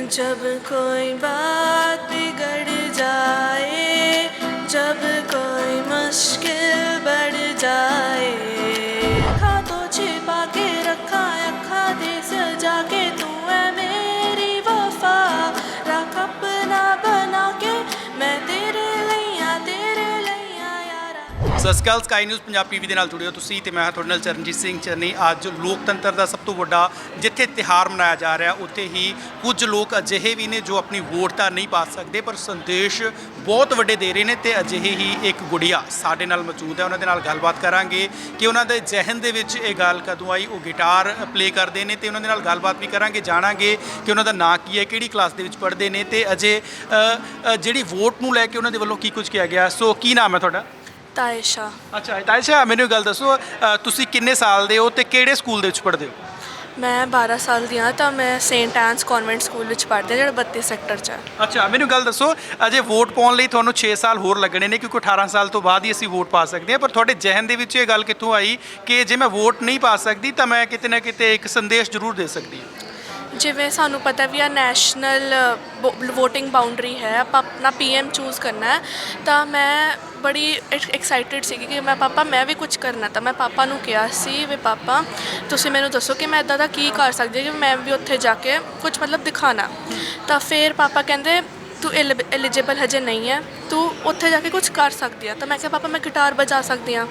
जब कोई बात बिगड़ जाए जब कोई मुश्किल बढ़ जाए ਸਤਿ ਸ਼੍ਰੀ ਅਕਾਲ ਸਕਾਈ ਨਿਊਜ਼ ਪੰਜਾਬ ਟੀਵੀ ਦੇ ਨਾਲ ਜੁੜੇ ਹੋ ਤੁਸੀਂ ਤੇ ਮੈਂ ਤੁਹਾਡੇ ਨਾਲ ਚਰਨਜੀਤ ਸਿੰਘ ਚੰਨੀ ਅੱਜ ਲੋਕਤੰਤਰ ਦਾ ਸਭ ਤੋਂ ਵੱਡਾ ਜਿੱਥੇ ਤਿਹਾਰ ਮਨਾਇਆ ਜਾ ਰਿਹਾ, ਉੱਥੇ ਹੀ ਕੁਝ ਲੋਕ ਅਜਿਹੇ ਵੀ ਨੇ ਜੋ ਆਪਣੀ ਵੋਟ ਤਾਂ ਨਹੀਂ ਪਾ ਸਕਦੇ, ਪਰ ਸੰਦੇਸ਼ ਬਹੁਤ ਵੱਡੇ ਦੇ ਰਹੇ ਨੇ ਤੇ ਅਜਿਹੇ ਹੀ ਇੱਕ ਗੁੜੀਆ ਸਾਡੇ ਨਾਲ ਮੌਜੂਦ ਹੈ। ਉਹਨਾਂ ਦੇ ਨਾਲ ਗੱਲਬਾਤ ਕਰਾਂਗੇ ਕਿ ਉਹਨਾਂ ਦੇ ਜ਼ਿਹਨ ਦੇ ਵਿੱਚ ਇਹ ਗੱਲ ਕਦੋਂ ਆਈ, ਉਹ ਗਿਟਾਰ ਪਲੇ ਕਰਦੇ ਨੇ ਤੇ ਉਹਨਾਂ ਦੇ ਨਾਲ ਗੱਲਬਾਤ ਵੀ ਕਰਾਂਗੇ, ਜਾਣਾਂਗੇ ਕਿ ਉਹਨਾਂ ਦਾ ਨਾਂ ਕੀ ਹੈ, ਕਿਹੜੀ ਕਲਾਸ ਦੇ ਵਿੱਚ ਪੜ੍ਹਦੇ ਨੇ ਤੇ ਅਜੇ ਜਿਹੜੀ ਵੋਟ ਨੂੰ ਲੈ ਕੇ ਉਹਨਾਂ ਦੇ ਵੱਲੋਂ ਕੀ ਕੁਝ ਕਿਹਾ ਗਿਆ। ਸੋ ਕੀ ਨਾਮ ਹੈ ਤੁਹਾਡਾ? ਤਾਇਸ਼ਾ। ਅੱਛਾ ਤਾਇਸ਼ਾ ਮੈਨੂੰ ਗੱਲ ਦੱਸੋ ਤੁਸੀਂ ਕਿੰਨੇ ਸਾਲ ਦੇ ਹੋ ਤੇ ਕਿਹੜੇ ਸਕੂਲ ਦੇ ਵਿੱਚ ਪੜ੍ਹਦੇ ਹੋ? ਮੈਂ 12 ਸਾਲ ਦੀ ਹਾਂ ਤਾਂ ਮੈਂ ਸੇਂਟ ਐਨਸ ਕਨਵੈਂਟ ਸਕੂਲ ਵਿੱਚ ਪੜ੍ਹਦੀ ਹਾਂ ਜਿਹੜਾ 32 ਸੈਕਟਰ 'ਚ ਹੈ। ਅੱਛਾ ਮੈਨੂੰ ਗੱਲ ਦੱਸੋ ਅਜੇ ਵੋਟ ਪਾਉਣ ਲਈ ਤੁਹਾਨੂੰ 6 ਸਾਲ ਹੋਰ ਲੱਗਣੇ ਨੇ ਕਿਉਂਕਿ 18 ਸਾਲ ਤੋਂ ਬਾਅਦ ਹੀ ਅਸੀਂ ਵੋਟ ਪਾ ਸਕਦੇ ਹਾਂ ਪਰ ਤੁਹਾਡੇ ਜ਼ਿਹਨ ਦੇ ਵਿੱਚ ਇਹ ਗੱਲ ਕਿੱਥੋਂ ਆਈ ਕਿ ਜੇ ਮੈਂ ਵੋਟ ਨਹੀਂ ਪਾ ਸਕਦੀ ਤਾਂ ਮੈਂ ਕਿਤੇ ਨਾ ਕਿਤੇ ਇੱਕ ਸੰਦੇਸ਼ ਜ਼ਰੂਰ ਦੇ ਸਕਦੀ ਹਾਂ? ਜਿਵੇਂ ਸਾਨੂੰ ਪਤਾ ਵੀ ਆ ਨੈਸ਼ਨਲ ਵੋਟਿੰਗ ਬਾਉਂਡਰੀ ਹੈ, ਆਪਾਂ ਆਪਣਾ ਪੀਐਮ ਚੂਜ਼ ਕਰਨਾ ਹੈ, ਤਾਂ ਮੈਂ ਬੜੀ ਐਕਸਾਈਟਿਡ ਸੀਗੀ ਕਿ ਮੈਂ, ਪਾਪਾ, ਮੈਂ ਵੀ ਕੁਝ ਕਰਨਾ ਤਾਂ ਮੈਂ ਪਾਪਾ ਨੂੰ ਕਿਹਾ ਸੀ ਵੀ, ਪਾਪਾ, ਤੁਸੀਂ ਮੈਨੂੰ ਦੱਸੋ ਕਿ ਮੈਂ ਇਦਾਂ ਦਾ ਕੀ ਕਰ ਸਕਦੀ ਕਿ ਮੈਂ ਵੀ ਉੱਥੇ ਜਾ ਕੇ ਕੁਝ ਮਤਲਬ ਦਿਖਾਣਾ? ਤਾਂ ਫਿਰ ਪਾਪਾ ਕਹਿੰਦੇ, ਤੂੰ ਐਲੀਜੀਬਲ ਹਜੇ ਨਹੀਂ ਹੈ, ਤੂੰ ਉੱਥੇ ਜਾ ਕੇ ਕੁਝ ਕਰ ਸਕਦੀ ਆ ਤਾਂ ਮੈਂ ਕਿਹਾ, ਪਾਪਾ, ਮੈਂ ਗਿਟਾਰ ਵਜਾ ਸਕਦੀ ਆ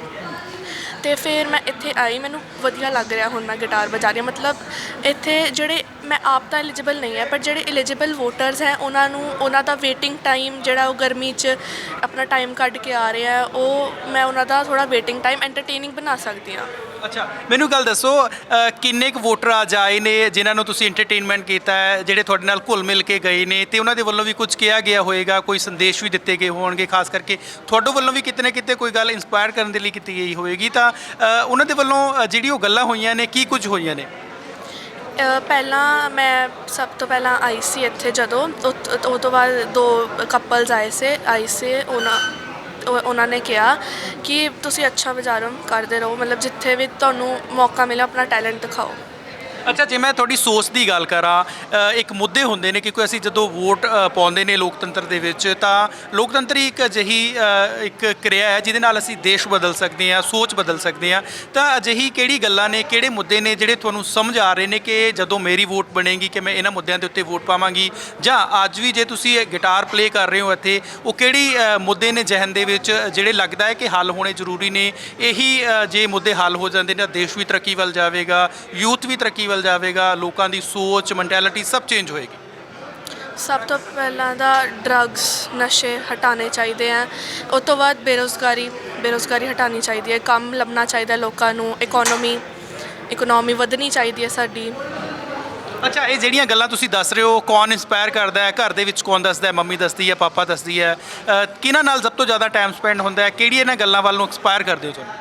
ਤੇ ਫਿਰ ਮੈਂ ਇੱਥੇ ਆਈ, ਮੈਨੂੰ ਵਧੀਆ ਲੱਗ ਰਿਹਾ ਹੁਣ ਮੈਂ ਗਿਟਾਰ ਵਜਾ ਰਹੀ ਮਤਲਬ ਇੱਥੇ ਜਿਹੜੇ ਮੈਂ ਆਪ ਤਾਂ ਐਲੀਜੀਬਲ ਨਹੀਂ ਹੈ ਪਰ ਜਿਹੜੇ ਐਲੀਜੀਬਲ ਵੋਟਰਸ ਹੈ ਉਹਨਾਂ ਨੂੰ ਉਹਨਾਂ ਦਾ ਵੇਟਿੰਗ ਟਾਈਮ ਜਿਹੜਾ ਉਹ ਗਰਮੀ 'ਚ ਆਪਣਾ ਟਾਈਮ ਕੱਢ ਕੇ ਆ ਰਿਹਾ ਹੈ, ਉਹ ਮੈਂ ਉਹਨਾਂ ਦਾ ਥੋੜਾ ਵੇਟਿੰਗ ਟਾਈਮ ਐਂਟਰਟੇਨਿੰਗ ਬਣਾ ਸਕਦੀ ਹਾਂ। ਅੱਛਾ ਮੈਨੂੰ ਗੱਲ ਦੱਸੋ ਅ, ਕਿੰਨੇ ਕੁ ਵੋਟਰ ਆ ਜਾਏ ਨੇ ਜਿਨ੍ਹਾਂ ਨੂੰ ਤੁਸੀਂ ਐਂਟਰਟੇਨਮੈਂਟ ਕੀਤਾ ਹੈ ਜਿਹੜੇ ਤੁਹਾਡੇ ਨਾਲ ਘੁਲ ਮਿਲ ਕੇ ਗਏ ਨੇ ਤੇ ਉਹਨਾਂ ਦੇ ਵੱਲੋਂ ਵੀ ਕੁਝ ਕਿਹਾ ਗਿਆ ਹੋਵੇਗਾ ਕੋਈ ਸੰਦੇਸ਼ ਵੀ ਦਿੱਤੇ ਗਏ ਹੋਣਗੇ ਖਾਸ ਕਰਕੇ ਤੁਹਾਡੇ ਵੱਲੋਂ ਵੀ ਕਿਤੇ ਨਾ ਕਿਤੇ ਕੋਈ ਗੱਲ ਇਨਸਪਾਇਰ ਕਰਨ ਦੇ ਲਈ ਕੀਤੀ ਗਈ ਹੋਵੇਗੀ ਤਾਂ ਅ, ਉਹਨਾਂ ਦੇ ਵੱਲੋਂ ਅ, ਜਿਹੜੀ ਉਹ ਗੱਲਾਂ ਹੋਈਆਂ ਨੇ ਕੀ ਕੁਝ ਹੋਈਆਂ ਨੇ? ਪਹਿਲਾਂ ਮੈਂ ਸਭ ਤੋਂ ਪਹਿਲਾਂ ਆਈ ਸੀ ਇੱਥੇ ਜਦੋਂ। ਉਹ ਉਹ ਤੋਂ ਬਾਅਦ ਦੋ ਕਪਲਸ ਆਏ ਸੀ, ਆਈ ਸੀ ਉਹਨਾਂ, ਉਹ- ਉਹਨਾਂ ਨੇ ਕਿਹਾ ਕਿ ਤੁਸੀਂ ਅੱਛਾ ਵਿਚਾਰਮ ਕਰਦੇ ਰਹੋ, ਮਤਲਬ ਜਿੱਥੇ ਵੀ ਤੁਹਾਨੂੰ ਮੌਕਾ ਮਿਲੇ ਆਪਣਾ ਟੈਲੈਂਟ ਦਿਖਾਓ। ਅੱਛਾ ਜੇ ਮੈਂ ਤੁਹਾਡੀ ਸੋਚ ਦੀ ਗੱਲ ਕਰਾਂ ਅ, ਇੱਕ ਮੁੱਦੇ ਹੁੰਦੇ ਨੇ ਕਿ ਕੋਈ ਅਸੀਂ ਜਦੋਂ ਵੋਟ ਅ, ਪਾਉਂਦੇ ਨੇ ਲੋਕਤੰਤਰ ਦੇ ਵਿੱਚ ਤਾਂ ਲੋਕਤੰਤਰ ਹੀ ਇੱਕ ਅਜਿਹੀ ਅ, ਇੱਕ ਕਿਰਿਆ ਹੈ ਜਿਹਦੇ ਨਾਲ ਅਸੀਂ ਦੇਸ਼ ਬਦਲ ਸਕਦੇ ਹਾਂ ਸੋਚ ਬਦਲ ਸਕਦੇ ਹਾਂ। ਤਾਂ ਅਜਿਹੀ ਕਿਹੜੀ ਗੱਲਾਂ ਨੇ ਕਿਹੜੇ ਮੁੱਦੇ ਨੇ ਜਿਹੜੇ ਤੁਹਾਨੂੰ ਸਮਝ ਆ ਰਹੇ ਨੇ ਕਿ ਜਦੋਂ ਮੇਰੀ ਵੋਟ ਬਣੇਗੀ ਕਿ ਮੈਂ ਇਹਨਾਂ ਮੁੱਦਿਆਂ ਦੇ ਉੱਤੇ ਵੋਟ ਪਾਵਾਂਗੀ? ਜਾਂ ਅੱਜ ਵੀ ਜੇ ਤੁਸੀਂ ਇਹ ਗਿਟਾਰ ਪਲੇ ਕਰ ਰਹੇ ਹੋ ਇੱਥੇ ਉਹ ਕਿਹੜੀ ਅ, ਮੁੱਦੇ ਨੇ ਜ਼ਿਹਨ ਦੇ ਵਿੱਚ ਜਿਹੜੇ ਲੱਗਦਾ ਹੈ ਕਿ ਹੱਲ ਹੋਣੇ ਜ਼ਰੂਰੀ ਨੇ? ਇਹੀ ਅ, ਜੇ ਮੁੱਦੇ ਹੱਲ ਹੋ ਜਾਂਦੇ ਨੇ ਤਾਂ ਦੇਸ਼ ਵੀ ਤਰੱਕੀ ਵੱਲ ਜਾਵੇਗਾ ਯੂਥ ਵੀ ਤਰੱਕੀ ਵੱਲ ਜਾਵੇਗਾ ਲੋਕਾਂ ਦੀ ਸੋਚ ਮੈਂਟੈਲਿਟੀ ਸਭ ਚੇਂਜ ਹੋਏਗੀ। ਸਭ ਤੋਂ ਪਹਿਲਾਂ ਦਾ ਡਰੱਗਸ ਨਸ਼ੇ ਹਟਾਣੇ ਚਾਹੀਦੇ ਆ। ਉਸ ਤੋਂ ਬਾਅਦ ਬੇਰੋਜ਼ਗਾਰੀ ਬੇਰੋਜ਼ਗਾਰੀ ਹਟਾਣੀ ਚਾਹੀਦੀ ਹੈ। ਕੰਮ ਲੱਭਣਾ ਚਾਹੀਦਾ ਲੋਕਾਂ ਨੂੰ। ਇਕਨੋਮੀ ਇਕਨੋਮੀ ਵਧਣੀ ਚਾਹੀਦੀ ਹੈ ਸਾਡੀ। ਅੱਛਾ ਇਹ ਜਿਹੜੀਆਂ ਗੱਲਾਂ ਤੁਸੀਂ ਦੱਸ ਰਹੇ ਹੋ ਕੌਣ ਇਨਸਪਾਇਰ ਕਰਦਾ ਹੈ? ਘਰ ਦੇ ਵਿੱਚ ਕੌਣ ਦੱਸਦਾ ਹੈ? ਮੰਮੀ ਦੱਸਦੀ ਹੈ ਪਾਪਾ ਦੱਸਦੀ ਹੈ। ਕਿਹਨਾਂ ਨਾਲ ਸਭ ਤੋਂ ਜ਼ਿਆਦਾ ਟਾਈਮ ਸਪੈਂਡ ਹੁੰਦਾ ਹੈ? ਕਿਹੜੀ ਇਹਨਾਂ ਗੱਲਾਂ ਵੱਲ ਨੂੰ ਐਕਸਪਾਇਰ ਕਰਦੇ ਹੋ ਤੁਹਾਨੂੰ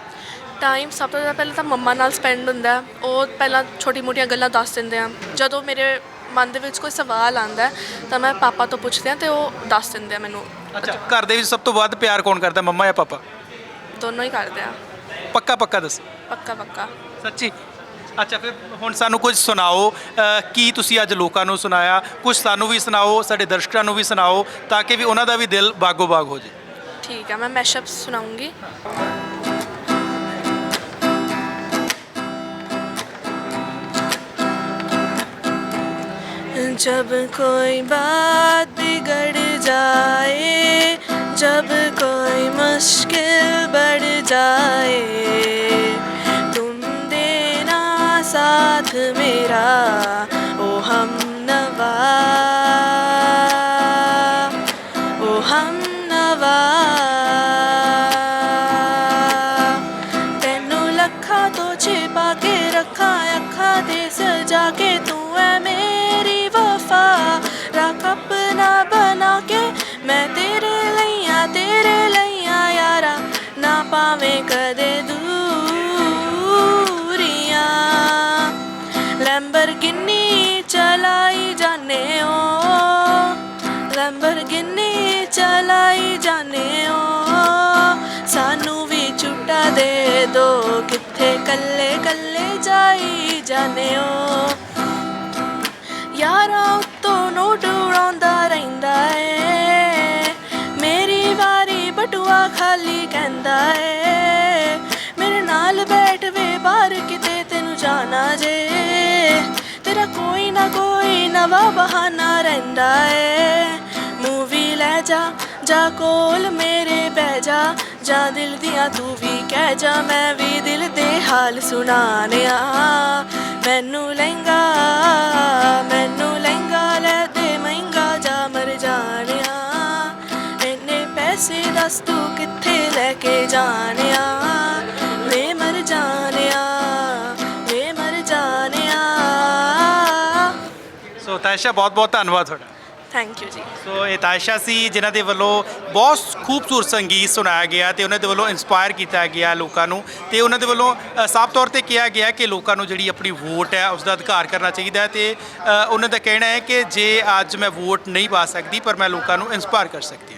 ਟਾਈਮ ਸਭ ਤੋਂ ਜ਼ਿਆਦਾ ਪਹਿਲਾਂ ਤਾਂ ਮੰਮਾ ਨਾਲ ਸਪੈਂਡ ਹੁੰਦਾ। ਉਹ ਪਹਿਲਾਂ ਛੋਟੀ-ਮੋਟੀਆਂ ਗੱਲਾਂ ਦੱਸ ਦਿੰਦੇ ਆ। ਜਦੋਂ ਮੇਰੇ ਮਨ ਦੇ ਵਿੱਚ ਕੋਈ ਸਵਾਲ ਆਂਦਾ ਤਾਂ ਮੈਂ ਪਾਪਾ ਤੋਂ ਪੁੱਛਦੀ ਆ ਤੇ ਉਹ ਦੱਸ ਦਿੰਦੇ ਆ ਮੈਨੂੰ। ਅੱਛਾ ਘਰ ਦੇ ਵਿੱਚ ਸਭ ਤੋਂ ਵੱਧ ਪਿਆਰ ਕੌਣ ਕਰਦਾ ਮੰਮਾ ਜਾਂ ਪਾਪਾ? ਦੋਨੋਂ ਹੀ ਕਰਦੇ ਆ। ਪੱਕਾ ਪੱਕਾ ਦੱਸ। ਪੱਕਾ ਪੱਕਾ। ਸੱਚੀ? ਅੱਛਾ ਫਿਰ ਹੁਣ ਸਾਨੂੰ ਕੁਝ ਸੁਣਾਓ। ਕੀ ਤੁਸੀਂ ਅੱਜ ਲੋਕਾਂ ਨੂੰ ਸੁਣਾਇਆ? ਕੁਝ ਸਾਨੂੰ ਵੀ ਸੁਣਾਓ ਸਾਡੇ ਦਰਸ਼ਕਾਂ ਨੂੰ ਵੀ ਸੁਣਾਓ ਤਾਂ ਕਿ ਵੀ ਉਹਨਾਂ ਦਾ ਵੀ ਦਿਲ ਬਾਗੋ ਬਾਗ ਹੋ ਜਾਏ। ਠੀਕ ਹੈ ਮੈਂ ਮੈਸ਼ਅਪ ਸੁਣਾਉਂਗੀ। जब कोई बात बिगड़ जाए जब कोई मुश्किल बढ़ जाए तुम देना साथ मेरा ओ हम नवा ਮੈਂ ਤੇਰੇ ਲਈਆਂ ਤੇਰੇ ਲਈਆਂ ਯਾਰਾ, ਨਾ ਪਾਵੇਂ ਕਦੇ ਦੂਰੀਆਂ। ਲੈਂਬਰਗਿਨੀ ਚਲਾਈ ਜਾਣੇ ਓ ਲੈਂਬਰਗਿਨੀ ਚਲਾਈ ਜਾਣੇ ਓ। ਸਾਨੂੰ ਵੀ ਝੂਟਾ ਦੇ ਦੋ, ਕਿੱਥੇ ਕੱਲੇ ਕੱਲੇ ਜਾਈ ਜਾਣੇ ਓ। ਰਹਿੰਦਾ ਏ। ਮੇਰੇ ਨਾਲ ਬੈਠ ਵੇ ਬਾਹਰ ਕਿਤੇ ਤੈਨੂੰ ਜਾਣਾ ਜੇ। ਤੇਰਾ ਕੋਈ ਨਾ ਕੋਈ ਨਵਾਂ ਬਹਾਨਾ ਰਹਿੰਦਾ ਏ। ਮੂਵੀ ਲੈ ਜਾ ਜਾ ਕੋਲ ਮੇਰੇ ਬਹਿ ਜਾ। ਜਾਂ ਦਿਲ ਦੀਆਂ ਤੂੰ ਵੀ ਕਹਿ ਜਾ, ਮੈਂ ਵੀ ਦਿਲ ਦੇ ਹਾਲ ਸੁਣਾਣਿਆ। ਮੈਨੂੰ ਲਹਿੰਗਾ ਮੈਨੂੰ ਲਹਿੰਗਾ ਲੈ ਦੇ, ਮਹਿੰਗਾ ਜਾ ਮਰ ਜਾਣਿਆ। ਇੰਨੇ ਪੈਸੇ ਦੱਸ ਤੂੰ ਜਾਣਿਆ ਵੇ ਮਰ ਜਾਣਿਆ ਵੇ ਮਰ ਜਾਣਿਆ। ਸੋ ਤਾਇਸ਼ਾ ਬਹੁਤ ਬਹੁਤ ਧੰਨਵਾਦ ਤੁਹਾਡਾ। ਥੈਂਕ ਯੂ ਜੀ। ਸੋ ਇਹ ਤਾਇਸ਼ਾ ਸੀ ਜਿਨ੍ਹਾਂ ਦੇ ਵੱਲੋਂ ਬਹੁਤ ਖੂਬਸੂਰਤ ਸੰਗੀਤ ਸੁਣਾਇਆ ਗਿਆ ਤੇ ਉਹਨਾਂ ਦੇ ਵੱਲੋਂ ਇਨਸਪਾਇਰ ਕੀਤਾ ਗਿਆ ਲੋਕਾਂ ਨੂੰ ਤੇ ਉਹਨਾਂ ਦੇ ਵੱਲੋਂ ਅ, ਸਾਫ਼ ਤੌਰ ਤੇ ਕਿਹਾ ਗਿਆ ਕਿ ਲੋਕਾਂ ਨੂੰ ਜਿਹੜੀ ਆਪਣੀ ਵੋਟ ਹੈ ਉਸ ਦਾ ਅਧਿਕਾਰ ਕਰਨਾ ਚਾਹੀਦਾ ਹੈ ਤੇ ਅ, ਉਹਨਾਂ ਦਾ ਕਹਿਣਾ ਹੈ ਕਿ ਜੇ ਅੱਜ ਮੈਂ ਵੋਟ ਨਹੀਂ ਪਾ ਸਕਦੀ ਪਰ ਮੈਂ ਲੋਕਾਂ ਨੂੰ ਇਨਸਪਾਇਰ ਕਰ ਸਕਦੀ ਹਾਂ।